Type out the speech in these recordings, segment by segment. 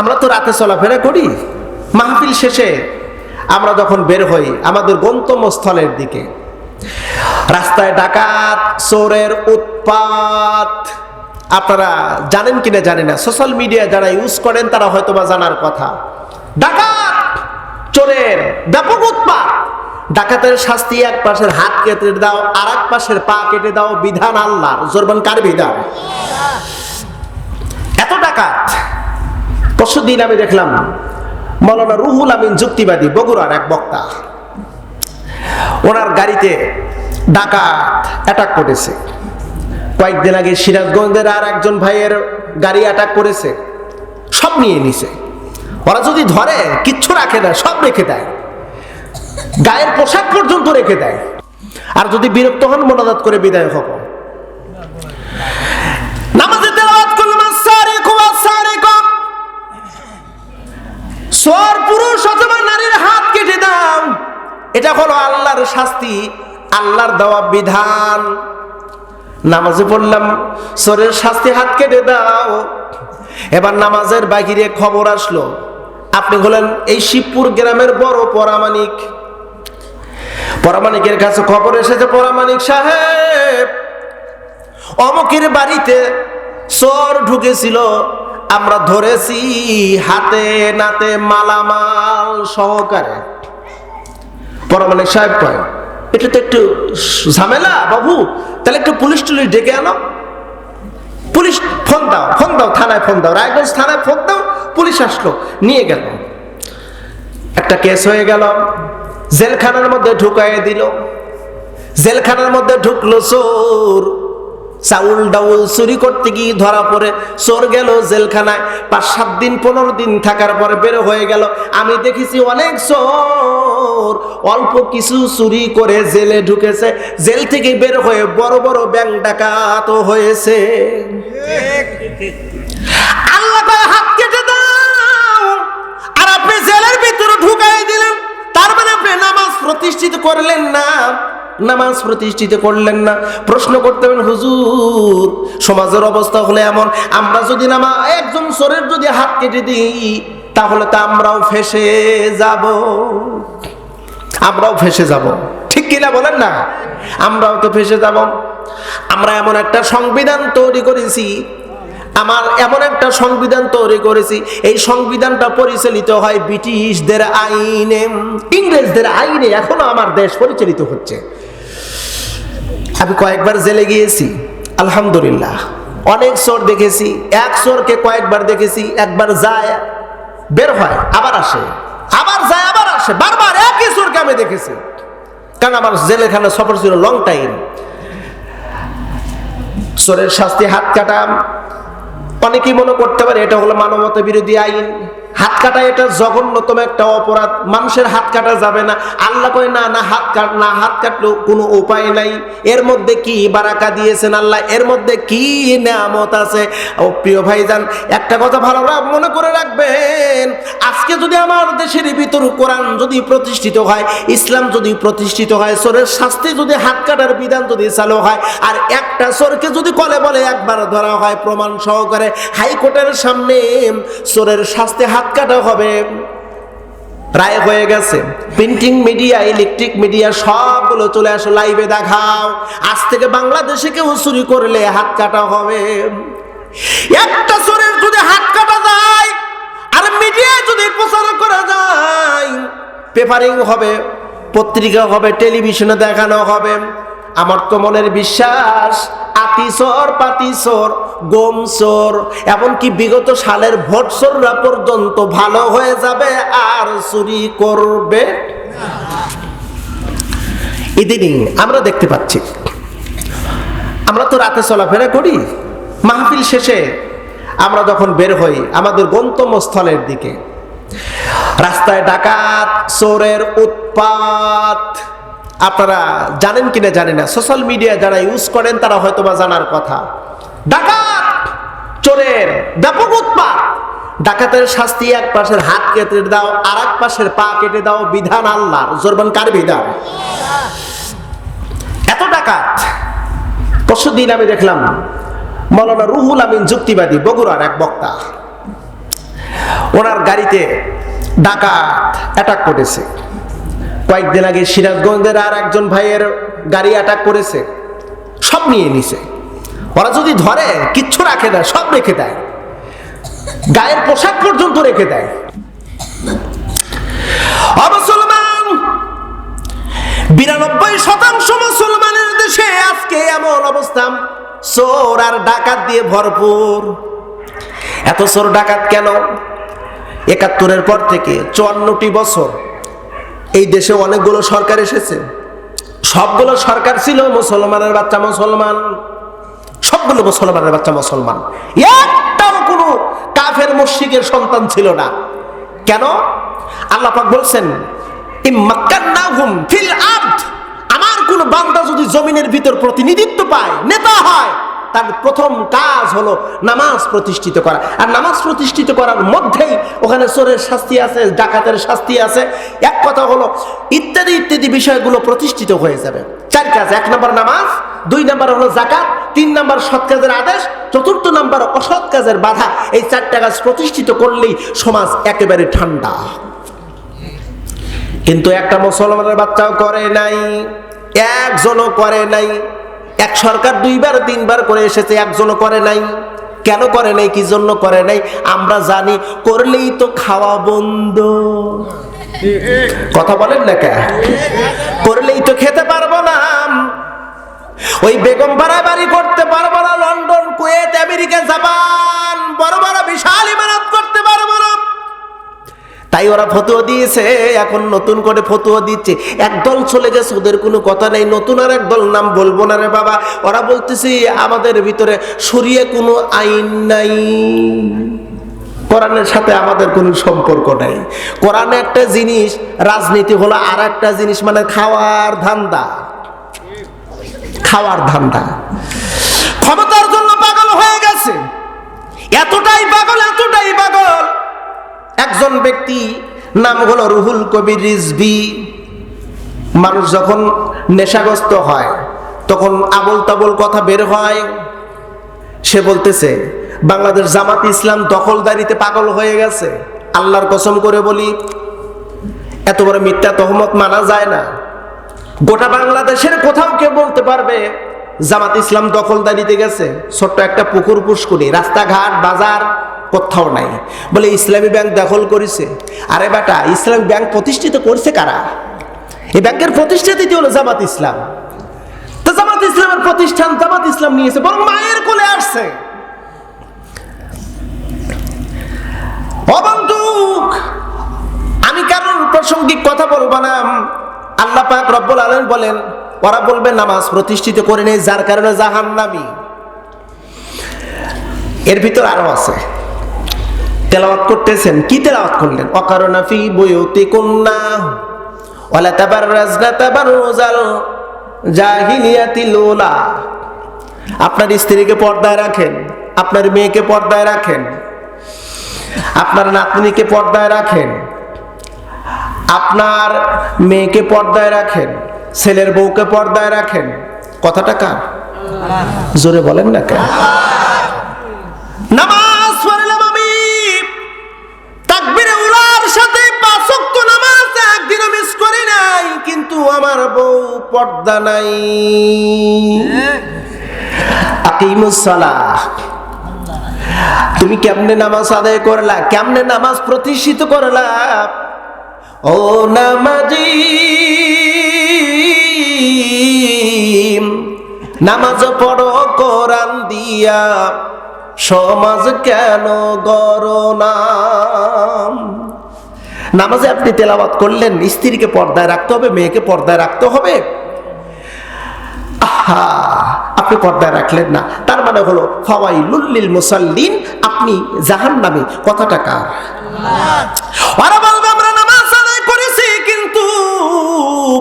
আমরা তো রাতে চলাফেরা করি। মাহফিল শেষে আমরা যখন বের হই আমাদের গন্তব্যস্থলের দিকে। রাস্তায় ডাকাত, চোরের উৎপাত। আপনারা জানেন কিনা জানি না। সোশ্যাল মিডিয়া যারা ইউজ করেন তারা হয়তো বা জানার কথা। ডাকাত, চোরের ব্যাপক উৎপাত। ডাকাতের শাস্তি এক পাশের হাত কেটে দাও আর এক পাশের পা কেটে দাও, বিধান আল্লাহর। জোরবান কার বিধান? এত ডাকাত। পরশু দিন আমি দেখলাম, মৌলানা রুহুল আমিন যুক্তিবাদী বগুড়ার এক বক্তা। ওনার গাড়িতে ডাকাত অ্যাটাক করেছে। কয়েকদিন আগে সিরাজগঞ্জের আর একজন ভাইয়ের গাড়ি অ্যাটাক করেছে, সব নিয়ে নিছে। ওরা যদি ধরে, কিচ্ছু রাখে না, সব রেখে দেয়। গায়ের পোশাক পর্যন্ত রেখে দেয়। আর যদি বিরক্ত হন, মোনাজাত করে বিদায় হব। এটা হলো আল্লাহর শাস্তি, আল্লাহর দেওয়া বিধান, নামাজে পড়লাম সরের শাস্তি হাত কেটে দাও। এবার নামাজের বাহিরে খবর আসলো, আপনি হলেন এই শিবপুর গ্রামের বড় পরামানিক। পরামানিকের কাছে খবর এসেছে, পরামানিক সাহেব, অমুকের বাড়িতে চোর ঢুকেছিল, আমরা ধরেছি হাতে নাতে মালামাল সহকারে। পরামানিক সাহেব কয়, এটা তো একটু ঝামেলা, বাবু। তাহলে একটু পুলিশ টুলিশ ডেকে আনো। পুলিশ ফোন দাও ফোন দাও, থানায় ফোন দাও। রায়গঞ্জ থানায় ফোন দাও, পুলিশ আসলো, নিয়ে গেল। একটা কেস হয়ে গেল। জেলখানার মধ্যে ঢুকাইয়ে দিল। জেলখানার মধ্যে ঢুকলো চোর। চাউল ডাউল চুরি করতে গিয়ে ধরা পড়ে, চোর গেল জেলখানায়। পাঁচ, সাত দিন, পনেরো দিন থাকার পরে বের হয়ে গেল। আমি দেখেছি অনেক চোর, অল্প কিছু চুরি করে জেলে ঢুকেছে। জেল থেকে বের হয়ে বড় বড় ব্যাংক ডাকাত হয়েছে। আল্লাহ হাত কেটে দাও। আর আপনি জেলের ভিতরে ঢুকাই দিলেন। তার মানে আপনি নামাজ প্রতিষ্ঠিত করলেন না। নামাজ প্রতিষ্ঠিত করলেন না। প্রশ্ন করতে হবে, হুজুর, সমাজের অবস্থা হলে এমন। আমরা যদি নামা, একজন চোরের যদি হাত কেটে দিই, তাহলে তো আমরাও ফেসে যাব। আমরাও ফেসে যাব। ঠিক কিনা বলেন না? আমরাও তো ফেসে যাব। আমরা এমন একটা সংবিধান তৈরি করেছি। আমার এমন একটা সংবিধান তৈরি করেছি। এই সংবিধানটা পরিচালিত হয় ব্রিটিশদের আইনে। ইংরেজদের আইনে এখনও আমার দেশ পরিচালিত হচ্ছে। আমি কয়েকবার জেলে গিয়েছি, আলহামদুলিল্লাহ। অনেক চোর দেখেছি, এক চোরকে কয়েকবার দেখেছি, একবার যায়, বের হয়, আবার আসে। আবার যায়, আবার আসে, বারবার একই চোরকে আমি দেখেছি। কারণ আমার জেলেখানা সফর ছিল লং টাইম চোরের শাস্তি হাত কাটা অনেকেই মনে করতে পারে এটা হলো মানবতা বিরোধী আইন। হাত কাটা এটা জঘন্যতম একটা অপরাধ। মানুষের হাত কাটা যাবে না। আল্লাহ কয়, না না, হাত কাট, না, হাত কাটলেও কোনো উপায় নাই। এর মধ্যে কি বারাকা দিয়েছেন আল্লাহ? এর মধ্যে কি নামত আছে? ও প্রিয় ভাইজান, একটা কথা ভালো মনে করে রাখবেন। আজকে যদি আমার দেশের ভিতর কোরআন যদি প্রতিষ্ঠিত হয়, ইসলাম যদি প্রতিষ্ঠিত হয়, চোরের শাস্তি যদি হাত কাটার বিধান যদি চালু হয়, আর একটা চোরকে যদি কলে বলে একবার ধরা হয় প্রমাণ সহকারে হাইকোর্টের সামনে, চোরের শাস্তি হাত কাটা হবে। রায় হয়ে গেছে। প্রিন্টিং মিডিয়া ইলেকট্রিক মিডিয়া সবগুলো চলে আসো লাইভে দেখাও। আজ থেকে বাংলাদেশে কেউ চুরি করলে হাত কাটা হবে। একটা চোরের যদি হাত কাটা যায়, আর মিডিয়ায় যদি প্রচার করা যায় পেপারিং হবে, পত্রিকা হবে টেলিভিশনে দেখানো হবে। আমার তো মনের বিশ্বাস আতিসর পাতিসর চোর এমনকি বিগত সালের ভোট চোররা পর্যন্ত ভালো হয়ে যাবে, আর চুরি করবে ইদিনিং আমরা দেখতে পাচ্ছি, আমরা তো রাতে চলাফেরা করি, মাহফিল শেষে আমরা যখন বের হই আমাদের গন্তব্যস্থলের দিকে, রাস্তায় ডাকাত, চোরের উৎপাত। আপনারা জানেন কিনা জানি না। সোশ্যাল মিডিয়া যারা ইউজ করেন, তারা হয়তো বা জানার কথা। ডাকাত! চোরের ব্যাপক উৎপাত! ডাকাতের শাস্তি এক পাশের হাত কেটে দাও আর এক পাশের পা কেটে দাও, বিধান আল্লাহর। জোরবান কার বিধান? এত ডাকাত! পরশু দিন আমি দেখলাম, মৌলানা রুহুল আমিন যুক্তিবাদী বগুড়ার এক বক্তা। ওনার গাড়িতে ডাকাত অ্যাটাক করেছে। কয়েকদিন আগে সিরাজগঞ্জের আর একজন ভাইয়ের গাড়ি অ্যাটাক করেছে। সব নিয়ে নিছে। ওরা যদি ধরে, কিচ্ছু রাখে না, সব রেখে দেয়। গায়ের পোশাক পর্যন্ত রেখে দেয়। অমুসলমান, বিরানব্বই শতাংশ মুসলমানের দেশে আজকে এমন অবস্থা। চোর আর ডাকাত দিয়ে ভরপুর। এত চোর ডাকাত কেন? একাত্তরের পর থেকে চুয়ান্নটি বছর এই দেশে অনেকগুলো সরকার এসেছে। সবগুলো সরকার ছিল মুসলমানের বাচ্চা মুসলমান। সবগুলো মুসলমানের বাচ্চা মুসলমান। একটাও কোনো কাফের মুশরিকের সন্তান ছিল না। কেন? আল্লাহ পাক বলছেন আমার কোন বান্দা যদি জমিনের ভিতর প্রতিনিধিত্ব পায়, নেতা হয় তার প্রথম কাজ হলো নামাজ প্রতিষ্ঠিত করা। আর নামাজ প্রতিষ্ঠিত করার মধ্যেই ওখানে চোরের শাস্তি আছে, ডাকাতের শাস্তি আছে। এক কথা হলো, ইত্যাদি ইত্যাদি বিষয়গুলো প্রতিষ্ঠিত হয়ে যাবে। চার কাজ, এক নম্বর নামাজ, দুই নম্বর হলো জাকাত তিন নম্বর সৎ কাজের আদেশ, চতুর্থ নম্বর অসৎ কাজের বাধা। এই চারটা কাজ প্রতিষ্ঠিত করলেই সমাজ একেবারে ঠান্ডা। কিন্তু একটা মুসলমানের বাচ্চাও করে নাই, একজনও করে নাই। এক সরকার দুইবার, তিনবার করে এসেছে, একজনও করে নাই। কেন করে নাই, কি জন্য করে নাই? আমরা জানি, করলেই তো খাওয়া বন্ধ। কথা বলেন না কে? করলেই তো খেতে পারব না। ওই বেগম পাড়ায় তাই ওরা ফতুয়া দিয়েছে। এখন নতুন করে ফতুয়া দিচ্ছে। একদল চলে গেছে, ওদের কোনো কথা নেই। নতুন আর একদল নাম বলব না রে বাবা। ওরা বলতেছে, আমাদের ভিতরে সরিয়ে কোনো আইন নাই। কোরআনের সাথে আমাদের কোনো সম্পর্ক নাই। কোরআনে একটা জিনিস, রাজনীতি হলো আর একটা জিনিস মানে খাওয়ার ধান্দা। খাওয়ার ধান্দা। ক্ষমতার জন্য পাগল হয়ে গেছে এতটাই পাগল এতটাই পাগল একজন ব্যক্তি নাম হলো রুহুল কবির রিজভি। মানুষ যখন নেশাগ্রস্ত হয়, তখন আবল তাবল কথা বের হয়। সে বলতেছে, বাংলাদেশ জামাত ইসলাম দখলদারিতে পাগল হয়ে গেছে। আল্লাহর কসম করে বলি, এত বড় মিথ্যা তহমত মানা যায় না। গোটা বাংলাদেশের কোথাও কেউ বলতে পারবে, জামাত ইসলাম দখলদারিতে গেছে। ছোট্ট একটা পুকুর পুষ্কুনি রাস্তাঘাট, বাজার কোথাও নাই। বলে, ইসলামী ব্যাংক দখল করেছে। আরে বেটা, ইসলামী ব্যাংক প্রতিষ্ঠিত করছে কারা? এই ব্যাংকের প্রতিষ্ঠাতিতে হলো জামাত ইসলাম। তো জামাত ইসলামের প্রতিষ্ঠান জামাত ইসলাম নিয়েছে, বরং মায়ের কোলে আসছে। অবন্ধুক, আমি কারণ প্রাসঙ্গিক কথা বলব না। আল্লাহ পাক রব্বুল আলম বলেন, ওরা বলবে, নামাজ প্রতিষ্ঠিত করে নেই যার কারণে জাহান নামি এর ভিতর আরও আছে। তেলাওয়াত করতেছেন? কি তেলাওয়াত করলেন? অকারণা ফি বইতে কন্যা ওয়ালা তাবাররাজনা তাবাররুজাল জাহিলিয়াতিল উলা। আপনার স্ত্রীকে পর্দায় রাখেন আপনার মেয়েকে পর্দায় রাখেন আপনার নাতনিকে পর্দায় রাখেন আপনার মেয়েকে পর্দায় রাখেন ছেলের বউকে পর্দায় রাখেন। কথাটা কার? জোরে বলেন না কেন? নামাজ! বউ পর্দা নাই। তুমি কেমনে নামাজ আদায় করলা? কেমনে নামাজ প্রতিষ্ঠিত করলা? ও নামাজি। নামাজ পড়ো, কোরআন দিয়া। সমাজ কেন গরনাম নামাজে আপনি তেলাওয়াত করলেন, স্ত্রীকে পর্দায় রাখতে হবে, মেয়েকে পর্দায় রাখতে হবে। আপনি পর্দায় রাখলেন না। তার মানে হলো হওয়াই লুল্লিল মুসাল্লিন, আপনি জাহান নামে কথাটা কার? কিন্তু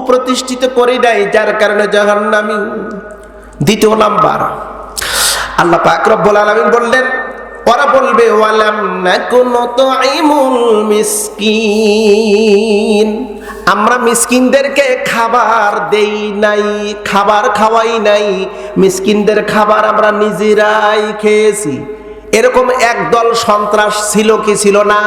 প্রতিষ্ঠিত করি নাই, যার কারণে জাহান নামি দ্বিতীয় নাম্বার, আল্লাহ পাক রব্বুল আলামিন বললেন ওরা বলবে, ওয়ালাম আমরা মিসকিনদেরকে খাবার দেই নাই, খাবার খাওয়াই নাই। মিসকিনদের খাবার আমরা নিজেরাই খেয়েছি। এরকম একদল সন্ত্রাস ছিল কি ছিল না?